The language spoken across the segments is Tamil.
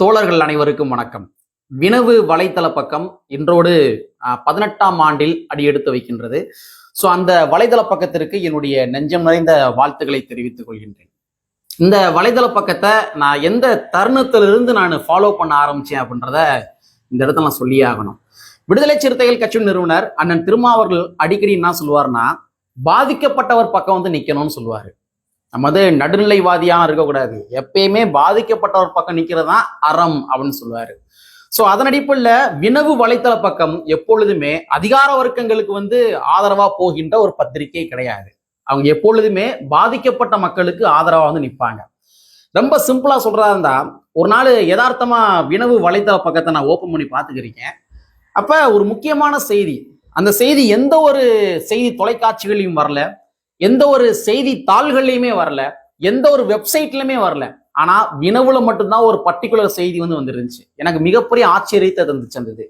தோழர்கள் அனைவருக்கும் வணக்கம். வினவு வலைத்தள பக்கம் இன்றோடு பதினெட்டாம் ஆண்டில் அடியெடுத்து வைக்கின்றது. ஸோ அந்த வலைதள பக்கத்திற்கு என்னுடைய நெஞ்சம் நிறைந்த வாழ்த்துக்களை தெரிவித்துக் கொள்கின்றேன். இந்த வலைதள பக்கத்தை நான் எந்த தருணத்திலிருந்து நான் ஃபாலோ பண்ண ஆரம்பிச்சேன் அப்படின்றத இந்த இடத்துல நான் சொல்லியே ஆகணும். விடுதலை சிறுத்தைகள் கட்சி நிறுவனர் அண்ணன் திருமாவர்கள் அடிக்கடி என்ன சொல்லுவார்னா பாதிக்கப்பட்டவர் பக்கம் வந்து நிக்கணும்னு சொல்லுவாரு. நம்ம வந்து நடுநிலைவாதியாக இருக்கக்கூடாது. எப்பயுமே பாதிக்கப்பட்டவர் பக்கம் நிற்கிறது தான் அறம் அப்படின்னு சொல்லுவாரு. ஸோ அதன் அடிப்படையில் வினவு வலைத்தள பக்கம் எப்பொழுதுமே அதிகார வர்க்கங்களுக்கு வந்து ஆதரவாக போகின்ற ஒரு பத்திரிகை கிடையாது. அவங்க எப்பொழுதுமே பாதிக்கப்பட்ட மக்களுக்கு ஆதரவாக வந்து நிற்பாங்க. ரொம்ப சிம்பிளா சொல்றதா இருந்தா ஒரு நாள் யதார்த்தமாக வினவு வலைத்தள பக்கத்தை நான் ஓப்பன் பண்ணி பார்த்துக்கிறீங்க அப்போ ஒரு முக்கியமான செய்தி அந்த செய்தி எந்த ஒரு செய்தி தொலைக்காட்சிகளையும் வரல. எந்த ஒரு செய்தி தாள்கள்லையுமே வரல எந்த ஒரு வெப்சைட்லையுமே வரல. ஆனா வினவுல மட்டும்தான் ஒரு பர்டிகுலர் செய்தி வந்து வந்துருந்துச்சு. எனக்கு மிகப்பெரிய ஆச்சரியத்தை தந்துச்சு அந்த இது.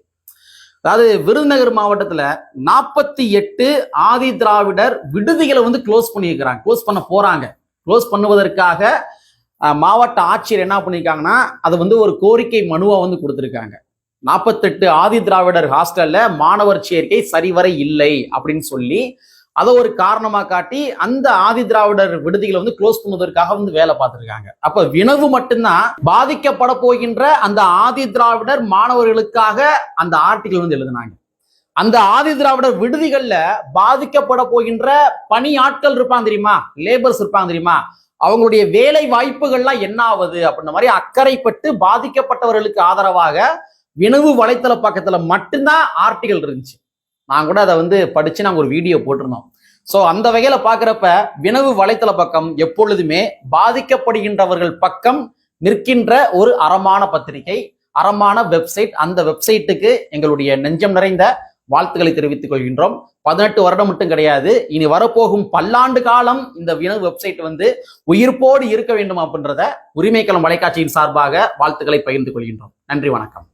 அதாவது விருதுநகர் மாவட்டத்துல நாற்பத்தி எட்டு ஆதி திராவிடர் விடுதிகளை வந்து க்ளோஸ் பண்ணியிருக்கிறாங்க. க்ளோஸ் பண்ண போறாங்க. க்ளோஸ் பண்ணுவதற்காக மாவட்ட ஆட்சியர் என்ன பண்ணியிருக்காங்கன்னா அது வந்து ஒரு கோரிக்கை மனுவா வந்து கொடுத்துருக்காங்க. நாற்பத்தெட்டு ஆதி திராவிடர் ஹாஸ்டல்ல மாணவர் சேர்க்கை சரிவர இல்லை அப்படின்னு சொல்லி அதை ஒரு காரணமாக காட்டி அந்த ஆதி திராவிடர் விடுதிகளை வந்து க்ளோஸ் பண்ணுவதற்காக வந்து வேலை பார்த்துருக்காங்க. அப்ப வினவு மட்டும்தான் பாதிக்கப்பட போகின்ற அந்த ஆதி திராவிடர் மாணவர்களுக்காக அந்த ஆர்டிகல் வந்து எழுதினாங்க. அந்த ஆதி திராவிடர் விடுதிகளில் பாதிக்கப்பட போகின்ற பணி ஆட்கள் இருப்பாங்க தெரியுமா? லேபர்ஸ் இருப்பாங்க தெரியுமா? அவங்களுடைய வேலை வாய்ப்புகள்லாம் என்ன ஆகுது அப்படின்ற மாதிரி அக்கறைப்பட்டு பாதிக்கப்பட்டவர்களுக்கு ஆதரவாக வினவு வலைத்தள பக்கத்துல மட்டும்தான் ஆர்டிகல் இருந்துச்சு. நான் கூட அதை வந்து படிச்சு நாங்கள் ஒரு வீடியோ போட்டிருந்தோம். ஸோ அந்த வகையில் பார்க்குறப்ப வினவு வலைத்தள பக்கம் எப்பொழுதுமே பாதிக்கப்படுகின்றவர்கள் பக்கம் நிற்கின்ற ஒரு அறமான பத்திரிகை அறமான வெப்சைட் அந்த வெப்சைட்டுக்கு எங்களுடைய நெஞ்சம் நிறைந்த வாழ்த்துக்களை தெரிவித்துக் கொள்கின்றோம். பதினெட்டு வருடம் மட்டும் கிடையாது இனி வரப்போகும் பல்லாண்டு காலம் இந்த வினவு வெப்சைட் வந்து உயிர்ப்போடு இருக்க வேண்டும் அப்படின்றத உரிமைக்களம் வலைக்காட்சியின் சார்பாக வாழ்த்துக்களை பகிர்ந்து கொள்கின்றோம். நன்றி வணக்கம்.